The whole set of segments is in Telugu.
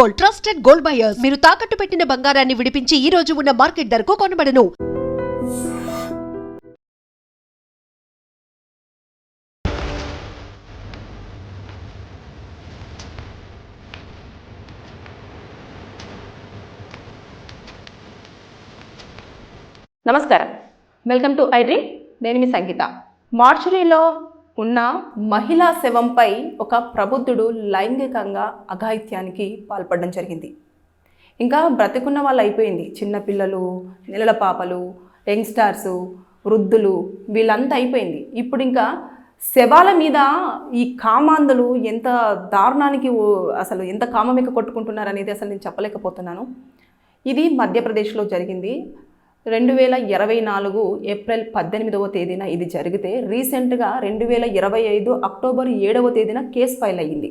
Gold trusted gold buyers. మీరు తాకట్టు పెట్టిన బంగారాన్ని విడిపించి ఈ రోజు ఉన్న మార్కెట్ ధరకు కొనబడను. నమస్కారం. వెల్కమ్ టు ఐ నేను మీ సంగీత. మార్చురీలో ఉన్న మహిళా శవంపై ఒక ప్రబుద్ధుడు లైంగికంగా అఘాయిత్యానికి పాల్పడడం జరిగింది. ఇంకా బ్రతికున్న వాళ్ళు అయిపోయింది. చిన్నపిల్లలు నెలల పాపలు యంగ్స్టార్స్ వృద్ధులు వీళ్ళంతా అయిపోయింది. ఇప్పుడు ఇంకా శవాల మీద ఈ కామాంధులు ఎంత దారుణానికి ఓ- అసలు ఎంత కామమిక కొట్టుకుంటున్నారు అనేది అసలు నేను చెప్పలేకపోతున్నాను. ఇది మధ్యప్రదేశ్లో జరిగింది. రెండు వేల ఇరవై నాలుగు ఏప్రిల్ పద్దెనిమిదవ తేదీన ఇది జరిగితే రీసెంట్గా రెండు వేల ఇరవై ఐదు అక్టోబర్ ఏడవ తేదీన కేసు ఫైల్ అయ్యింది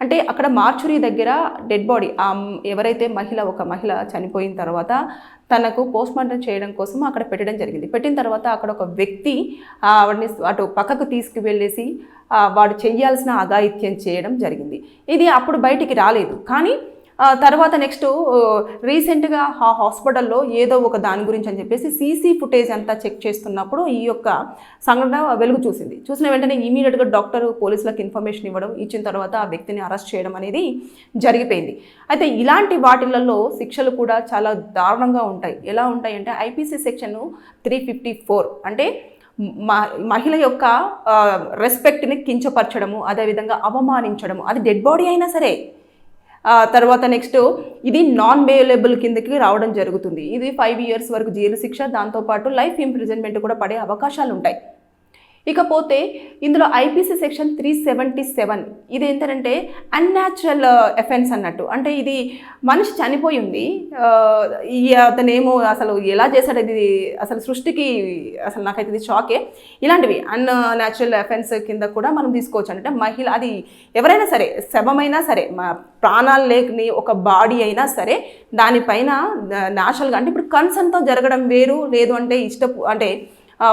అంటే అక్కడ మార్చురీ దగ్గర డెడ్ బాడీ ఆ ఎవరైతే మహిళ ఒక మహిళ చనిపోయిన తర్వాత తనకు పోస్ట్ మార్టం చేయడం కోసం అక్కడ పెట్టడం జరిగింది. పెట్టిన తర్వాత అక్కడ ఒక వ్యక్తి ఆ, వాడిని అటు పక్కకు తీసుకువెళ్ళేసి వాడు చేయాల్సిన అఘాయిత్యం చేయడం జరిగింది. ఇది అప్పుడు బయటికి రాలేదు. కానీ తర్వాత నెక్స్ట్ రీసెంట్గా ఆ హాస్పిటల్లో ఏదో ఒక దాని గురించి అని చెప్పేసి సీసీ ఫుటేజ్ అంతా చెక్ చేస్తున్నప్పుడు ఈ యొక్క సంఘటన వెలుగు చూసింది. చూసిన వెంటనే ఇమీడియట్గా డాక్టర్ పోలీసులకు ఇన్ఫర్మేషన్ ఇవ్వడం ఇచ్చిన తర్వాత ఆ వ్యక్తిని అరెస్ట్ చేయడం అనేది జరిగిపోయింది. అయితే ఇలాంటి వాటిలలో శిక్షలు కూడా చాలా దారుణంగా ఉంటాయి. ఎలా ఉంటాయి అంటే IPC section three fifty four అంటే మ- మహిళ యొక్క రెస్పెక్ట్ని కించపరచడము అదేవిధంగా అవమానించడము అది డెడ్ బాడీ అయినా సరే తర్వాత నెక్స్ట్ ఇది నాన్ బెయిలబుల్ కిందకి రావడం జరుగుతుంది. ఇది ఫైవ్ ఇయర్స్ వరకు జైలు శిక్ష దాంతోపాటు లైఫ్ ఇంప్రిజన్మెంట్ కూడా పడే అవకాశాలు ఉంటాయి ఇకపోతే ఇందులో IPC section three seventy seven ఇది ఏంటంటే అన్యాచురల్ ఎఫెన్స్ uh, అన్నట్టు. అంటే ఇది మనిషి చనిపోయి ఉంది uh, ఈ అతనేమో అసలు ఎలా చేశాడు ఇది అసలు సృష్టికి అసలు నాకైతే ఇది షాకే. ఇలాంటివి అన్ న్యాచురల్ ఎఫెన్స్ కింద కూడా మనం తీసుకోవచ్చు. అంటే మహిళ అది ఎవరైనా సరే శవమైనా సరే మా ప్రాణాలు లేని ఒక బాడీ అయినా సరే దానిపైన న్యాచురల్గా అంటే ఇప్పుడు కన్సర్న్తో జరగడం వేరు లేదు అంటే ఇష్టపు అంటే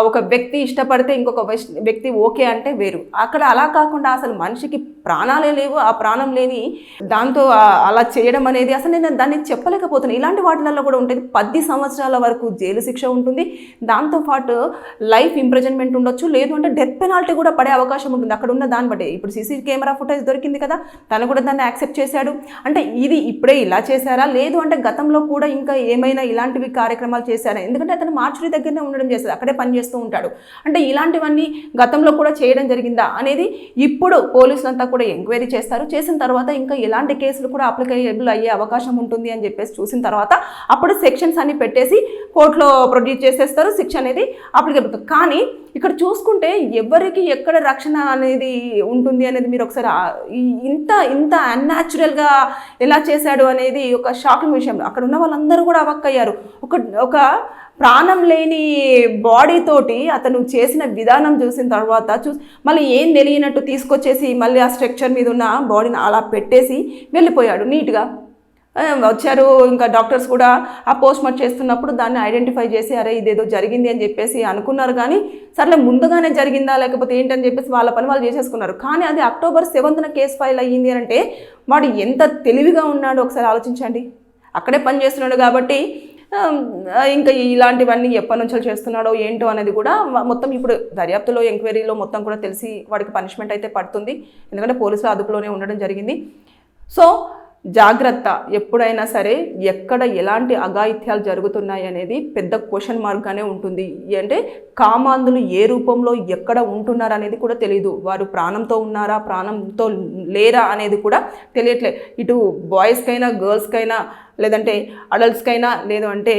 ఒక వ్యక్తి ఇష్టపడితే ఇంకొక వ్యక్తి ఓకే అంటే వేరు. అక్కడ అలా కాకుండా అసలు మనిషికి ప్రాణాలే లేవు ఆ ప్రాణం లేని దాంతో అలా చేయడం అనేది అసలు నేను దాన్ని చెప్పలేకపోతున్నాను ఇలాంటి వాటిలలో కూడా ఉంటుంది. పది సంవత్సరాల వరకు జైలు శిక్ష ఉంటుంది. దాంతోపాటు లైఫ్ ఇంప్రెజన్మెంట్ ఉండొచ్చు. లేదు అంటే డెత్ పెనాల్టీ కూడా పడే అవకాశం ఉంటుంది. అక్కడ ఉన్న దాన్ని బట్టి. ఇప్పుడు సీసీ కెమెరా ఫుటేజ్ దొరికింది కదా తను కూడా దాన్ని యాక్సెప్ట్ చేశాడు. అంటే ఇది ఇప్పుడే ఇలా చేశారా? లేదు అంటే గతంలో కూడా ఇంకా ఏమైనా ఇలాంటివి కార్యక్రమాలు చేశారా? ఎందుకంటే అతను మార్చురీ దగ్గరనే ఉండడం చేశారు అక్కడే పని చేస్తూ ఉంటాడు. అంటే ఇలాంటివన్నీ గతంలో కూడా చేయడం జరిగిందా అనేది ఇప్పుడు పోలీసులంతా కూడా ఎంక్వైరీ చేస్తారు. చేసిన తర్వాత ఇంకా ఎలాంటి కేసులు కూడా అప్లికేబుల్ అయ్యే అవకాశం ఉంటుంది అని చెప్పేసి చూసిన తర్వాత అప్పుడు సెక్షన్స్ అన్ని పెట్టేసి కోర్టులో ప్రొడ్యూస్ చేసేస్తారు. శిక్ష అనేది అప్లికేబుల్ కానీ ఇక్కడ చూసుకుంటే ఎవరికి ఎక్కడ రక్షణ అనేది ఉంటుంది అనేది మీరు ఒకసారి ఇంత ఇంత అన్యాచురల్గా ఎలా చేశాడు అనేది ఒక షాకింగ్ విషయం. అక్కడ ఉన్న వాళ్ళందరూ కూడా అవక్కయ్యారు. ఒక ఒక ప్రాణం లేని బాడీతోటి అతను చేసిన విధానం చూసిన తర్వాత చూ మళ్ళీ ఏం తెలియనట్టు తీసుకొచ్చేసి మళ్ళీ ఆ స్ట్రక్చర్ మీద ఉన్న బాడీని అలా పెట్టేసి వెళ్ళిపోయాడు నీట్గా. వచ్చారు ఇంకా డాక్టర్స్ కూడా ఆ పోస్ట్ మార్టం చేస్తున్నప్పుడు దాన్ని ఐడెంటిఫై చేసి అరే ఇదేదో జరిగింది అని చెప్పేసి అనుకున్నారు కానీ సర్లే ముందుగానే జరిగిందా? లేకపోతే ఏంటని చెప్పేసి వాళ్ళ పని వాళ్ళు చేసేసుకున్నారు. కానీ అది అక్టోబర్ సెవెంత్న కేసు ఫైల్ అయ్యింది అని అంటే వాడు ఎంత తెలివిగా ఉన్నాడో ఒకసారి ఆలోచించండి. అక్కడే పని చేస్తున్నాడు కాబట్టి ఇంకా ఇలాంటివన్నీ ఎప్పటి నుంచో చేస్తున్నాడో ఏంటో అనేది కూడా మొత్తం ఇప్పుడు దర్యాప్తులో ఎంక్వైరీలో మొత్తం కూడా తెలిసి వాడికి పనిష్మెంట్ అయితే పడుతుంది. ఎందుకంటే పోలీసులు అదుపులోనే ఉండడం జరిగింది. సో జాగ్రత్త. ఎప్పుడైనా సరే ఎక్కడ ఎలాంటి అఘాయిత్యాలు జరుగుతున్నాయి అనేది పెద్ద క్వశ్చన్ మార్క్గానే ఉంటుంది. అంటే కామాంధులు ఏ రూపంలో ఎక్కడ ఉంటున్నారు అనేది కూడా తెలియదు వారు ప్రాణంతో ఉన్నారా ప్రాణంతో లేరా అనేది కూడా తెలియట్లే. ఇటు బాయ్స్కైనా గర్ల్స్కైనా లేదంటే అడల్ట్స్కైనా లేదు అంటే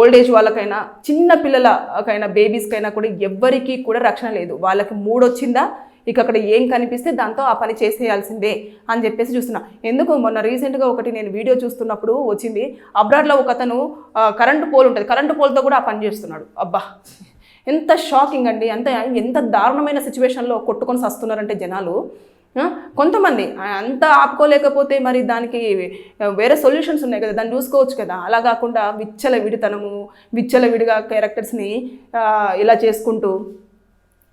ఓల్డ్ ఏజ్ వాళ్ళకైనా చిన్న పిల్లలకైనా బేబీస్కైనా కూడా ఎవ్వరికీ కూడా రక్షణ లేదు. వాళ్ళకి మూడొచ్చిందా? ఇక అక్కడ ఏం కనిపిస్తే దాంతో ఆ పని చేసేయాల్సిందే అని చెప్పేసి చూస్తున్నా. ఎందుకు? మొన్న రీసెంట్గా ఒకటి నేను వీడియో చూస్తున్నప్పుడు వచ్చింది. అబ్రాడ్లో ఒక అతను కరెంటు పోల్ ఉంటుంది. కరెంటు పోల్తో కూడా ఆ పని చేస్తున్నాడు. అబ్బా! ఎంత షాకింగ్ అండి. అంత ఎంత దారుణమైన సిచ్యువేషన్లో కొట్టుకొని సస్తున్నారంటే జనాలు. కొంతమంది అంత ఆపుకోలేకపోతే మరి దానికి వేరే సొల్యూషన్స్ ఉన్నాయి కదా. దాన్ని చూసుకోవచ్చు కదా. అలా కాకుండా విచ్చల విడితనము విచ్చల విడిగా క్యారెక్టర్స్ని ఇలా చేసుకుంటూ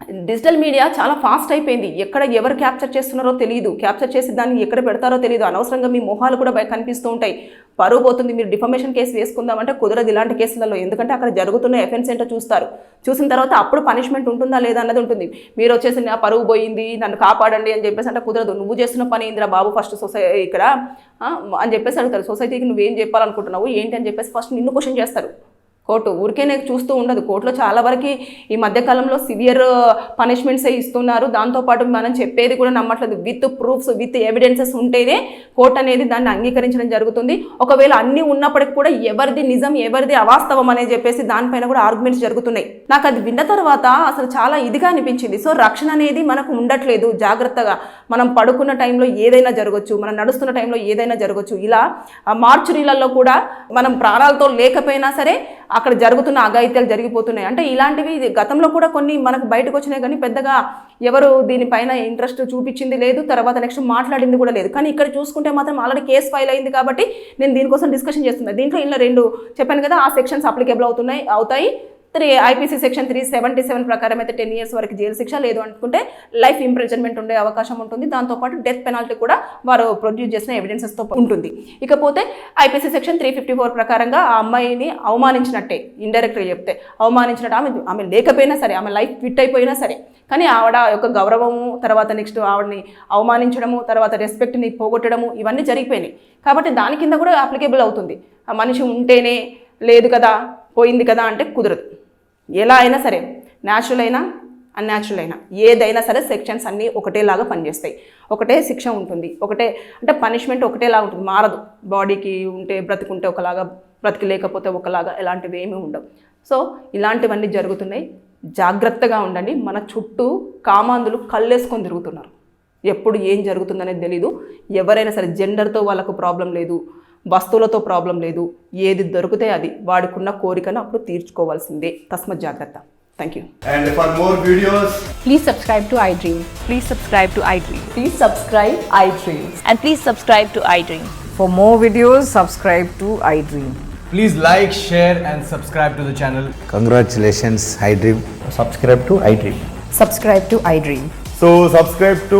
డిజిటల్ మీడియా చాలా ఫాస్ట్ అయిపోయింది. ఎక్కడ ఎవరు క్యాప్చర్ చేస్తున్నారో తెలియదు క్యాప్చర్ చేసి దాన్ని ఎక్కడ పెడతారో తెలియదు అనవసరంగా మీ మొహాలు కూడా కనిపిస్తూ ఉంటాయి. పరువు పోతుంది. మీరు డిఫర్మేషన్ కేసు వేసుకుందామంటే కుదరదు ఇలాంటి కేసులలో. ఎందుకంటే అక్కడ జరుగుతున్న ఎఫెన్స్ ఏంటో చూస్తారు. చూసిన తర్వాత అప్పుడు పనిష్మెంట్ ఉంటుందా లేదా అన్నది ఉంటుంది. మీరు వచ్చేసి నా పరువు పోయింది. నన్ను కాపాడండి అని చెప్పేసి అంటే కుదరదు. నువ్వు చేస్తున్న పని ఏందిరా బాబు ఫస్ట్ సొసైటీ ఇక్కడ అని చెప్పేసి అడుగుతారు. సొసైటీకి నువ్వేం చెప్పాలనుకుంటున్నావు? ఏంటి? అని చెప్పేసి ఫస్ట్ నిన్ను క్వశ్చన్ చేస్తారు. కోర్టు. ఊరికే నేను చూస్తూ ఉండదు. కోర్టులో చాలా వరకు ఈ మధ్యకాలంలో సివియర్ పనిష్మెంట్సే ఇస్తున్నారు. దాంతోపాటు మనం చెప్పేది కూడా నమ్మట్లేదు. విత్ ప్రూఫ్స్ విత్ ఎవిడెన్సెస్ ఉంటేనే కోర్టు అనేది దాన్ని అంగీకరించడం జరుగుతుంది. ఒకవేళ అన్నీ ఉన్నప్పటికీ కూడా ఎవరిది నిజం ఎవరిది అవాస్తవం అనేది చెప్పేసి దానిపైన కూడా ఆర్గ్యుమెంట్స్ జరుగుతున్నాయి. నాకు అది విన్న తర్వాత అసలు చాలా ఇదిగా అనిపించింది. సో రక్షణ అనేది మనకు ఉండట్లేదు జాగ్రత్తగా. మనం పడుకున్న టైంలో ఏదైనా జరగచ్చు మనం నడుస్తున్న టైంలో ఏదైనా జరగచ్చు. ఇలా మార్చురీలలో కూడా మనం ప్రాణాలతో లేకపోయినా సరే అక్కడ జరుగుతున్న అఘాయిత్యాలు జరిగిపోతున్నాయి. అంటే ఇలాంటివి గతంలో కూడా కొన్ని మనకు బయటకు వచ్చినాయి కానీ పెద్దగా ఎవరు దీనిపైన ఇంట్రెస్ట్ చూపించింది లేదు తర్వాత నెక్స్ట్ మాట్లాడింది కూడా లేదు. కానీ ఇక్కడ చూసుకుంటే మాత్రం ఆల్రెడీ కేసు ఫైల్ అయింది కాబట్టి నేను దీనికోసం డిస్కషన్ చేస్తున్నాను దీంట్లో ఇలా రెండు చెప్పాను కదా ఆ సెక్షన్స్ అప్లికేబుల్ అవుతున్నాయి అవుతాయి. Three IPC section three seventy seven ప్రకారం అయితే టెన్ ఇయర్స్ వరకు జైలు శిక్ష లేదు అనుకుంటే లైఫ్ ఇంప్రెజన్మెంట్ ఉండే అవకాశం ఉంటుంది. దాంతోపాటు డెత్ పెనాల్టీ కూడా వారు ప్రొడ్యూస్ చేసిన ఎవిడెన్సెస్తో ఉంటుంది. ఇకపోతే IPC section three fifty four ప్రకారంగా ఆ అమ్మాయిని అవమానించినట్టే ఇండైరెక్ట్గా చెప్తే. అవమానించినట్టు ఆమె ఆమె లేకపోయినా సరే ఆమె లైఫ్ ఫిట్ అయిపోయినా సరే. కానీ ఆవిడ యొక్క గౌరవము తర్వాత నెక్స్ట్ ఆవిడని అవమానించడము తర్వాత రెస్పెక్ట్ని పోగొట్టడము ఇవన్నీ జరిగిపోయినాయి. కాబట్టి దాని కింద కూడా అప్లికేబుల్ అవుతుంది. ఆ మనిషి ఉంటేనే లేదు కదా పోయింది కదా అంటే కుదరదు. ఎలా అయినా సరే న్యాచురల్ అయినా అన్యాచురల్ అయినా ఏదైనా సరే సెక్షన్స్ అన్నీ ఒకటేలాగా పనిచేస్తాయి. ఒకటే శిక్ష ఉంటుంది. ఒకటే అంటే పనిష్మెంట్ ఒకటేలాగా ఉంటుంది. మారదు. బాడీకి ఉంటే బ్రతికుంటే ఒకలాగా బ్రతికి లేకపోతే ఒకలాగా ఇలాంటివి ఏమీ ఉండవు. సో ఇలాంటివన్నీ జరుగుతున్నాయి. జాగ్రత్తగా ఉండండి. మన చుట్టూ కామాందులు కళ్ళేసుకొని తిరుగుతున్నారు. ఎప్పుడు ఏం జరుగుతుందనేది తెలీదు. ఎవరైనా సరే జెండర్తో వాళ్ళకు ప్రాబ్లం లేదు. వస్తువులతో ప్రాబ్లం లేదు ఏది దొరికితే అది వాడికున్న కోరికను అప్పుడు తీర్చుకోవాల్సిందే తస్మత్ జాగ్రత్త thank you And for more videos, Please subscribe to iDream. Please subscribe to iDream. Please subscribe iDream. And please subscribe to iDream. For more videos, subscribe to iDream. please like, share, and subscribe to the channel. Congratulations, iDream. subscribe to iDream. Subscribe to iDream. So, subscribe to